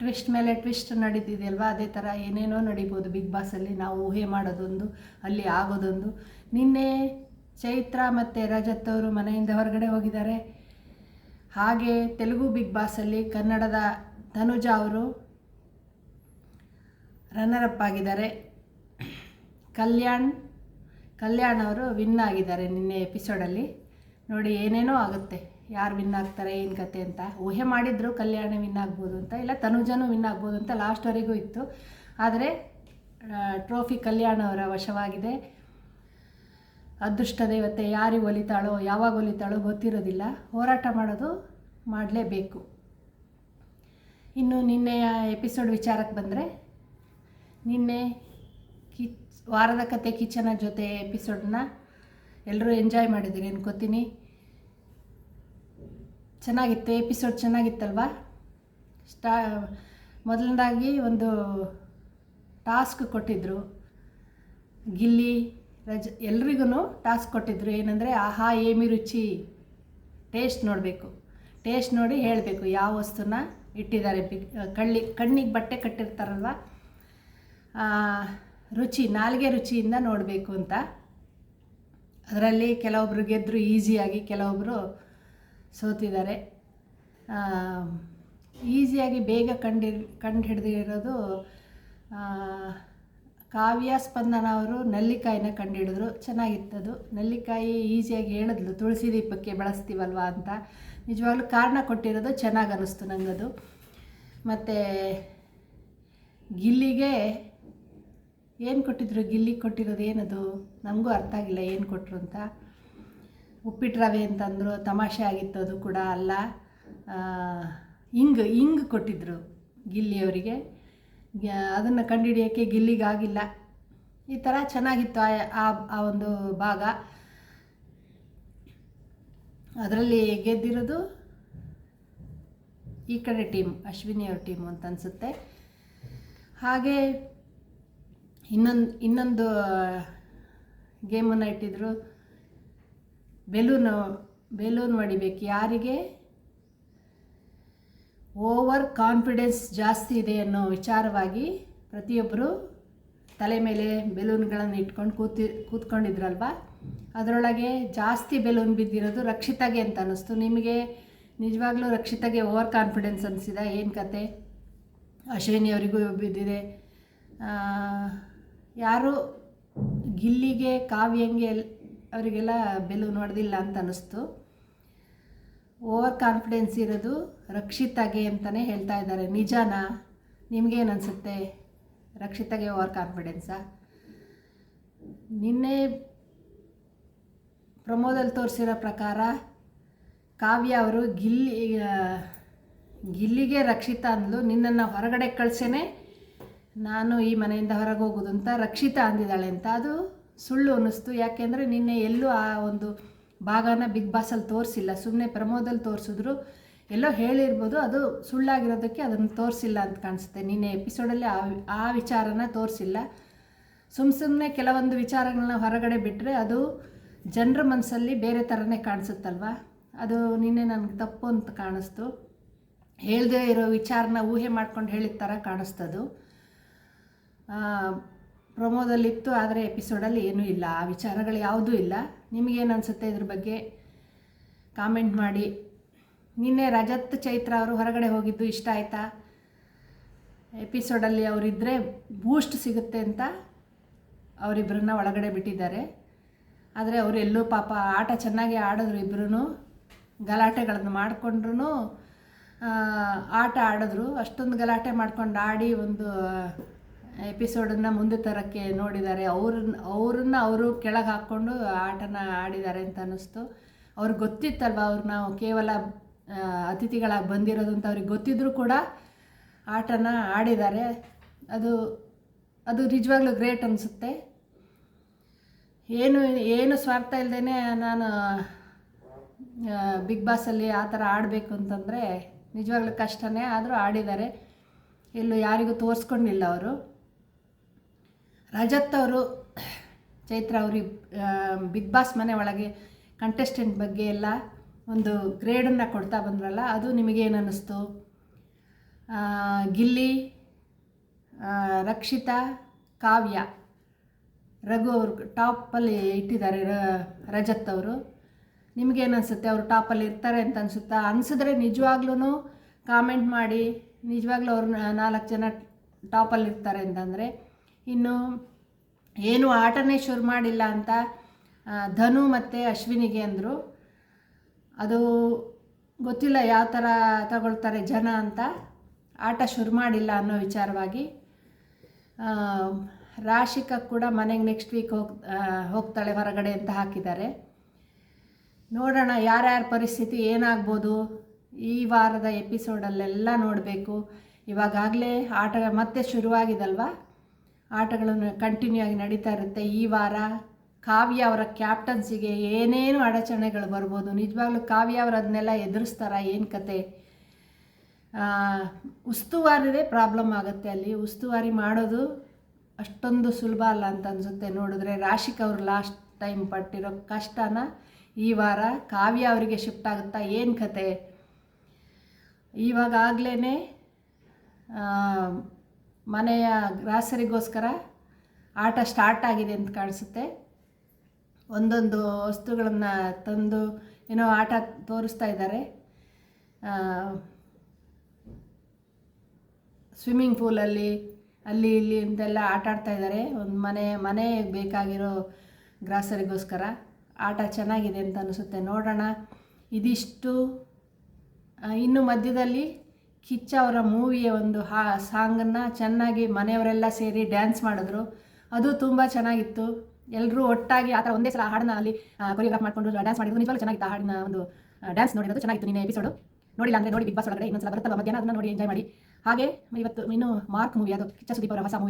Twist ಮೇಲೆ twist ನಡೀತಿದೆಯಲ್ವಾ? ಅದೇ ಥರ ಏನೇನೋ ನಡೀಬೋದು ಬಿಗ್ ಬಾಸಲ್ಲಿ ನಾವು ಊಹೆ ಮಾಡೋದೊಂದು, ಅಲ್ಲಿ ಆಗೋದೊಂದು. ನಿನ್ನೆ ಚೈತ್ರ ಮತ್ತು ರಜತ್ ಅವರು ಮನೆಯಿಂದ ಹೊರಗಡೆ ಹೋಗಿದ್ದಾರೆ. ಹಾಗೆ ತೆಲುಗು ಬಿಗ್ ಬಾಸಲ್ಲಿ ಕನ್ನಡದ ತನುಜಾ ಅವರು ರನ್ನರ್ ಅಪ್ ಆಗಿದ್ದಾರೆ. ಕಲ್ಯಾಣ್ ಕಲ್ಯಾಣ್ ಅವರು ವಿನ್ ಆಗಿದ್ದಾರೆ ನಿನ್ನೆ ಎಪಿಸೋಡಲ್ಲಿ ನೋಡಿ ಏನೇನೋ ಆಗುತ್ತೆ. ಯಾರು ವಿನ್ ಆಗ್ತಾರೆ, ಏನು ಕತೆ ಅಂತ. ಊಹೆ ಮಾಡಿದ್ರು ಕಲ್ಯಾಣ ವಿನ್ ಆಗ್ಬೋದು ಅಂತ, ಇಲ್ಲ ತನುಜನು ವಿನ್ ಆಗ್ಬೋದು ಅಂತ ಲಾಸ್ಟ್ವರೆಗೂ ಇತ್ತು. ಆದರೆ ಟ್ರೋಫಿ ಕಲ್ಯಾಣ ಅವರ ವಶವಾಗಿದೆ. ಅದೃಷ್ಟ ದೇವತೆ ಯಾರಿಗೆ ಒಲಿತಾಳೋ, ಯಾವಾಗ ಒಲಿತಾಳೋ ಗೊತ್ತಿರೋದಿಲ್ಲ. ಹೋರಾಟ ಮಾಡೋದು ಮಾಡಲೇಬೇಕು. ಇನ್ನು ನಿನ್ನೆಯ ಎಪಿಸೋಡ್ ವಿಚಾರಕ್ಕೆ ಬಂದರೆ, ನಿನ್ನೆ ಕಿಚ್, ವಾರದ ಕತೆ ಕಿಚನ ಜೊತೆ ಎಪಿಸೋಡನ್ನ ಎಲ್ಲರೂ ಎಂಜಾಯ್ ಮಾಡಿದ್ದೀರಿ ಅನ್ಕೋತೀನಿ. ಚೆನ್ನಾಗಿತ್ತು ಎಪಿಸೋಡ್ ಚೆನ್ನಾಗಿತ್ತಲ್ವಾ? ಸ್ಟಾ, ಮೊದಲನೇದಾಗಿ ಒಂದು ಟಾಸ್ಕ್ ಕೊಟ್ಟಿದ್ದರು ಗಿಲ್ಲಿ, ರಜ ಎಲ್ರಿಗೂ ಟಾಸ್ಕ್ ಕೊಟ್ಟಿದ್ರು. ಏನಂದರೆ, ಆಹಾ, ಏಮಿ ರುಚಿ. ಟೇಸ್ಟ್ ನೋಡಬೇಕು. ಟೇಸ್ಟ್ ನೋಡಿ ಹೇಳಬೇಕು ಯಾವ ವಸ್ತುನ ಇಟ್ಟಿದ್ದಾರೆ. ಬಿ, ಕಳ್ಳಿ, ಕಣ್ಣಿಗೆ ಬಟ್ಟೆ ಕಟ್ಟಿರ್ತಾರಲ್ವ? ರುಚಿ, ನಾಲ್ಗೆ ರುಚಿಯಿಂದ ನೋಡಬೇಕು ಅಂತ. ಅದರಲ್ಲಿ ಕೆಲವೊಬ್ರು ಗೆದ್ದರು ಈಸಿಯಾಗಿ ಕೆಲವೊಬ್ಬರು ಸೋತಿದ್ದಾರೆ. ಈಸಿಯಾಗಿ ಬೇಗ ಕಂಡು ಕಂಡು ಹಿಡಿದಿರೋದು ಕಾವ್ಯ ಸ್ಪಂದನ ಅವರು ನೆಲ್ಲಿಕಾಯಿನ ಕಂಡುಹಿಡಿದ್ರು ಚೆನ್ನಾಗಿತ್ತದು ನೆಲ್ಲಿಕಾಯಿ ಈಸಿಯಾಗಿ ಹೇಳಿದ್ಲು, ತುಳಸಿ ದೀಪಕ್ಕೆ ಬಳಸ್ತೀವಲ್ವಾ ಅಂತ. ನಿಜವಾಗ್ಲೂ ಕಾರಣ ಕೊಟ್ಟಿರೋದು ಚೆನ್ನಾಗಿ ಅನ್ನಿಸ್ತು ನನಗದು ಮತ್ತು ಗಿಲ್ಲಿಗೆ ಏನು ಕೊಟ್ಟಿದ್ರು? ಗಿಲ್ಲಿ ಕೊಟ್ಟಿರೋದು ಏನದು? ನಮಗೂ ಅರ್ಥ ಆಗಿಲ್ಲ ಏನು ಕೊಟ್ಟರು ಅಂತ. ಉಪ್ಪಿಟ್ಟು ರವೆ ಅಂತಂದರು, ತಮಾಷೆ ಆಗಿತ್ತು ಅದು ಕೂಡ ಅಲ್ಲ. ಹಿಂಗ್ ಹಿಂಗ್ ಕೊಟ್ಟಿದ್ದರು ಗಿಲ್ಲಿಯವರಿಗೆ. ಅದನ್ನು ಕಂಡುಹಿಡಿಯೋಕ್ಕೆ ಗಿಲ್ಲಿಗಾಗಿಲ್ಲ. ಈ ಥರ ಚೆನ್ನಾಗಿತ್ತು ಆ- ಆ ಆ ಒಂದು ಭಾಗ. ಅದರಲ್ಲಿ ಗೆದ್ದಿರೋದು ಈ ಕಡೆ ಟೀಮ್ ಅಶ್ವಿನಿಯವ್ರ ಟೀಮ್ ಅಂತ ಅನಿಸುತ್ತೆ. ಹಾಗೆ ಇನ್ನೊಂದು ಇನ್ನೊಂದು ಗೇಮನ್ನು ಇಟ್ಟಿದ್ರು ಬೆಲೂನು ಬೆಲೂನ್ ಹೊಡಿಬೇಕು ಯಾರಿಗೆ? ಓವರ್ ಕಾನ್ಫಿಡೆನ್ಸ್ ಜಾಸ್ತಿ ಇದೆ ಅನ್ನೋ ವಿಚಾರವಾಗಿ ಪ್ರತಿಯೊಬ್ಬರು ತಲೆ ಮೇಲೆ ಬೆಲೂನ್ಗಳನ್ನು ಇಟ್ಕೊಂಡು ಕೂತಿ, ಕೂತ್ಕೊಂಡಿದ್ರಲ್ವ? ಅದರೊಳಗೆ ಜಾಸ್ತಿ ಬೆಲೂನ್ ಬಿದ್ದಿರೋದು ರಕ್ಷಿತಾಗೆ ಅಂತ ಅನ್ನಿಸ್ತು. ನಿಮಗೆ ನಿಜವಾಗ್ಲೂ ರಕ್ಷಿತಾಗೆ ಓವರ್ ಕಾನ್ಫಿಡೆನ್ಸ್ ಅನಿಸಿದ? ಏನು ಕತೆ? ಅಶ್ವಿನಿ ಅವರಿಗೂ ಬಿದ್ದಿದೆ. ಯಾರು ಗಿಲ್ಲಿಗೆ ಕಾವ್ಯಂಗೆ ಅವರಿಗೆಲ್ಲ ಬೆಲೂನ್ ಹೊಡೆದಿಲ್ಲ ಅಂತ ಅನ್ನಿಸ್ತು. ಓವರ್ ಕಾನ್ಫಿಡೆನ್ಸ್ ಇರೋದು ರಕ್ಷಿತಾಗೆ ಅಂತಲೇ ಹೇಳ್ತಾ ಇದ್ದಾರೆ. ನಿಜನಾ? ನಿಮಗೇನು ಅನಿಸುತ್ತೆ? ರಕ್ಷಿತಾಗೆ ಓವರ್ ಕಾನ್ಫಿಡೆನ್ಸಾ ನಿನ್ನೆ ಪ್ರಮೋದಲ್ಲಿ ತೋರಿಸಿರೋ ಪ್ರಕಾರ ಕಾವ್ಯ ಅವರು ಗಿಲ್ಲಿ ಗಿಲ್ಲಿಗೆ ರಕ್ಷಿತಾ ಅಂದ್ಲು. ನಿನ್ನನ್ನು ಹೊರಗಡೆ ಕಳ್ಸೇನೆ. ನಾನು ಈ ಮನೆಯಿಂದ ಹೊರಗೆ ಹೋಗೋದು ಅಂತ ರಕ್ಷಿತಾ ಅಂದಿದ್ದಾಳೆ ಅಂತ. ಅದು ಸುಳ್ಳು ಅನ್ನಿಸ್ತು. ಯಾಕೆಂದರೆ ನಿನ್ನೆ ಎಲ್ಲೂ ಆ ಒಂದು ಭಾಗನ ಬಿಗ್ ಬಾಸಲ್ಲಿ ತೋರಿಸಿಲ್ಲ. ಸುಮ್ಮನೆ ಪ್ರಮೋದಲ್ಲಿ ತೋರಿಸಿದ್ರು. ಎಲ್ಲೋ ಹೇಳಿರ್ಬೋದು, ಅದು ಸುಳ್ಳಾಗಿರೋದಕ್ಕೆ ಅದನ್ನು ತೋರಿಸಿಲ್ಲ ಅಂತ ಕಾಣಿಸುತ್ತೆ. ನಿನ್ನೆ ಎಪಿಸೋಡಲ್ಲಿ ಆ ಆ ವಿಚಾರನ ತೋರಿಸಿಲ್ಲ. ಸುಮ್ಮ ಸುಮ್ಮನೆ ಕೆಲವೊಂದು ವಿಚಾರಗಳನ್ನ ಹೊರಗಡೆ ಬಿಟ್ಟರೆ ಅದು ಜನರ ಮನಸ್ಸಲ್ಲಿ ಬೇರೆ ಥರನೇ ಕಾಣಿಸುತ್ತಲ್ವ? ಅದು ನಿನ್ನೆ ನನಗೆ ತಪ್ಪು ಅಂತ ಕಾಣಿಸ್ತು. ಹೇಳದೇ ಇರೋ ವಿಚಾರನ ಊಹೆ ಮಾಡ್ಕೊಂಡು ಹೇಳಿದ ಥರ ಕಾಣಿಸ್ತದು. ಪ್ರೊಮೋದಲ್ಲಿತ್ತು, ಆದರೆ ಎಪಿಸೋಡಲ್ಲಿ ಏನೂ ಇಲ್ಲ. ಆ ವಿಚಾರಗಳು ಯಾವುದೂ ಇಲ್ಲ. ನಿಮಗೇನು ಅನಿಸುತ್ತೆ ಇದ್ರ ಬಗ್ಗೆ ಕಾಮೆಂಟ್ ಮಾಡಿ. ನಿನ್ನೆ ರಜತ್ ಚೈತ್ರ ಅವರು ಹೊರಗಡೆ ಹೋಗಿದ್ದು ಇಷ್ಟ ಆಯಿತಾ? ಎಪಿಸೋಡಲ್ಲಿ ಅವರಿದ್ದರೆ ಬೂಸ್ಟ್ ಸಿಗುತ್ತೆ ಅಂತ ಅವರಿಬ್ಬರನ್ನ ಒಳಗಡೆ ಬಿಟ್ಟಿದ್ದಾರೆ. ಆದರೆ ಅವರೆಲ್ಲೂ ಪಾಪ ಆಟ ಚೆನ್ನಾಗಿ ಆಡಿದ್ರು ಇಬ್ಬರೂ ಗಲಾಟೆಗಳನ್ನು ಮಾಡಿಕೊಂಡ್ರು ಆಟ ಆಡಿದ್ರು. ಅಷ್ಟೊಂದು ಗಲಾಟೆ ಮಾಡ್ಕೊಂಡು ಆಡಿ ಒಂದು ಎಪಿಸೋಡನ್ನು ಮುಂದೆ ತರೋಕ್ಕೆ ನೋಡಿದ್ದಾರೆ. ಅವ್ರನ್ನ ಅವ್ರನ್ನ ಅವರು ಕೆಳಗೆ ಹಾಕ್ಕೊಂಡು ಆಟನ ಆಡಿದ್ದಾರೆ ಅಂತ ಅನ್ನಿಸ್ತು. ಅವ್ರಿಗೆ ಗೊತ್ತಿತ್ತಲ್ವ ಅವ್ರು ನಾವು ಕೇವಲ ಅತಿಥಿಗಳಾಗಿ ಬಂದಿರೋದು ಅಂತ ಅವ್ರಿಗೆ ಗೊತ್ತಿದ್ದರೂ ಕೂಡ ಆಟನ ಆಡಿದ್ದಾರೆ. ಅದು ಅದು ನಿಜವಾಗ್ಲೂ ಗ್ರೇಟ್ ಅನಿಸುತ್ತೆ. ಏನು ಏನು ಸ್ವಾರ್ಥ ಇಲ್ಲದೇ ನಾನು ಬಿಗ್ ಬಾಸಲ್ಲಿ ಆ ಥರ ಆಡಬೇಕು ಅಂತಂದರೆ ನಿಜವಾಗ್ಲೂ ಕಷ್ಟನೇ, ಆದರೂ ಆಡಿದ್ದಾರೆ. ಎಲ್ಲೂ ಯಾರಿಗೂ ತೋರಿಸ್ಕೊಂಡಿಲ್ಲ ಅವರು. ರಜತ್ ಅವರು, ಚೈತ್ರ ಅವರು ಬಿಗ್ ಬಾಸ್ ಮನೆ ಒಳಗೆ ಕಂಟೆಸ್ಟೆಂಟ್ ಬಗ್ಗೆ ಎಲ್ಲ ಒಂದು ಗ್ರೇಡನ್ನು ಕೊಡ್ತಾ ಬಂದ್ರಲ್ಲ, ಅದು ನಿಮಗೇನು ಅನ್ನಿಸ್ತು? ಗಿಲ್ಲಿ ರಕ್ಷಿತಾ, ಕಾವ್ಯ. ರಘು ಅವರು ಟಾಪಲ್ಲಿ ಇಟ್ಟಿದ್ದಾರೆ ರಜತ್ ಅವರು. ನಿಮಗೇನು ಅನಿಸುತ್ತೆ? ಅವರು ಟಾಪಲ್ಲಿ ಇರ್ತಾರೆ ಅಂತ ಅನಿಸುತ್ತಾ? ಅನಿಸಿದ್ರೆ ನಿಜವಾಗ್ಲೂ ಕಾಮೆಂಟ್ ಮಾಡಿ, ನಿಜವಾಗ್ಲೂ ಅವರು ನಾಲ್ಕು ಜನ ಟಾಪಲ್ಲಿ ಇರ್ತಾರೆ ಅಂತಂದರೆ ಇನ್ನು ಏನು ಆಟನೇ ಶುರು ಮಾಡಿಲ್ಲ ಅಂತ ಧನು ಮತ್ತು ಅಶ್ವಿನಿಗೆ ಅಂದರು. ಅದು ಗೊತ್ತಿಲ್ಲ ಯಾವ ಥರ ತಗೊಳ್ತಾರೆ ಜನ ಅಂತ. ಆಟ ಶುರು ಮಾಡಿಲ್ಲ ಅನ್ನೋ ವಿಚಾರವಾಗಿ ರಾಶಿಕ ಕೂಡ ಮನೆಗೆ ನೆಕ್ಸ್ಟ್ ವೀಕ್ ಹೋಗ್ ಹೋಗ್ತಾಳೆ ಹೊರಗಡೆ ಅಂತ ಹಾಕಿದ್ದಾರೆ. ನೋಡೋಣ ಯಾರ್ಯಾರ ಪರಿಸ್ಥಿತಿ, ಏನಾಗ್ಬೋದು? ಈ ವಾರದ ಎಪಿಸೋಡಲ್ಲೆಲ್ಲ ನೋಡಬೇಕು. ಇವಾಗಾಗಲೇ ಆಟ ಮತ್ತೆ ಶುರುವಾಗಿದಲ್ವ? ಆಟಗಳನ್ನು ಕಂಟಿನ್ಯೂ ಆಗಿ ನಡೀತಾ ಇರುತ್ತೆ. ಈ ವಾರ ಕಾವ್ಯ ಅವರ ಕ್ಯಾಪ್ಟನ್ಸಿಗೆ ಏನೇನು ಅಡಚಣೆಗಳು ಬರ್ಬೋದು? ನಿಜವಾಗ್ಲೂ ಕಾವ್ಯ ಅವರು ಅದನ್ನೆಲ್ಲ ಎದುರಿಸ್ತಾರ? ಏನು ಕತೆ? ಉಸ್ತುವಾರಿದೇ ಪ್ರಾಬ್ಲಮ್ ಆಗುತ್ತೆ ಅಲ್ಲಿ. ಉಸ್ತುವಾರಿ ಮಾಡೋದು ಅಷ್ಟೊಂದು ಸುಲಭ ಅಲ್ಲ ಅಂತ ಅನಿಸುತ್ತೆ. ನೋಡಿದ್ರೆ ರಾಶಿಕ್ ಅವರು ಲಾಸ್ಟ್ ಟೈಮ್ ಪಟ್ಟಿರೋ ಕಷ್ಟನ ಈ ವಾರ ಕಾವ್ಯ ಅವರಿಗೆ ಶಿಫ್ಟ್ ಆಗುತ್ತಾ? ಏನು ಕತೆ? ಇವಾಗಲೇ ಮನೆಯ ಗ್ರಾಸರಿಗೋಸ್ಕರ ಆಟ ಸ್ಟಾರ್ಟ್ ಆಗಿದೆ ಅಂತ ಕಾಣಿಸುತ್ತೆ. ಒಂದೊಂದು ವಸ್ತುಗಳನ್ನು ತಂದು ಏನೋ ಆಟ ತೋರಿಸ್ತಾ ಇದ್ದಾರೆ. ಸ್ವಿಮ್ಮಿಂಗ್ ಪೂಲಲ್ಲಿ, ಅಲ್ಲಿ, ಇಲ್ಲಿ ಅಂತೆಲ್ಲ ಆಟ ಆಡ್ತಾ ಇದ್ದಾರೆ. ಒಂದು ಮನೆ ಮನೆ ಬೇಕಾಗಿರೋ ಗ್ರಾಸರಿಗೋಸ್ಕರ ಆಟ ಚೆನ್ನಾಗಿದೆ ಅಂತ ಅನಿಸುತ್ತೆ. ನೋಡೋಣ, ಇದಿಷ್ಟು. ಇನ್ನು ಮಧ್ಯದಲ್ಲಿ ಕಿಚ್ಚ ಅವರ ಮೂವಿಯ ಒಂದು ಹಾ ಸಾಂಗನ್ನು ಚೆನ್ನಾಗಿ ಮನೆಯವರೆಲ್ಲ ಸೇರಿ ಡ್ಯಾನ್ಸ್ ಮಾಡಿದ್ರು. ಅದು ತುಂಬ ಚೆನ್ನಾಗಿತ್ತು. ಎಲ್ಲರೂ ಒಟ್ಟಾಗಿ ಆ ಥರ ಒಂದೇ ಸಲ ಹಾಡನ್ನ ಅಲ್ಲಿ ಕೊರಿಯೋಗ್ರಾಫ್ ಮಾಡಿಕೊಂಡು ಡ್ಯಾನ್ಸ್ ಮಾಡಿದ್ರು. ನಿಜವಾಗ್ಲೂ ಚೆನ್ನಾಗಿತ್ತು ಆ ಹಾಡಿನ ಒಂದು ಡ್ಯಾನ್ಸ್ ನೋಡಿರೋದು ಚೆನ್ನಾಗಿತ್ತು ನಿನ್ನೆ ಎಪಿಸೋಡು ನೋಡಿಲ್ಲ ಅಂದರೆ ನೋಡಿ ಬಿಗ್ ಬಾಸ್ ಒಳಗಡೆ ಇನ್ನೊಂದ್ಸಲ ಬರುತ್ತಲ್ಲ ಮಧ್ಯಾಹ್ನ, ಅದನ್ನ ನೋಡಿ ಎಂಜಾಯ್ ಮಾಡಿ. ಹಾಗೆ ಇವತ್ತು ಇನ್ನು ಮಾರ್ಕ್ ಮೂವಿ ಅದು ಕಿಚ್ಚ ಸುದೀಪ್ ಅವರ ಹೊಸ ಮೂವಿ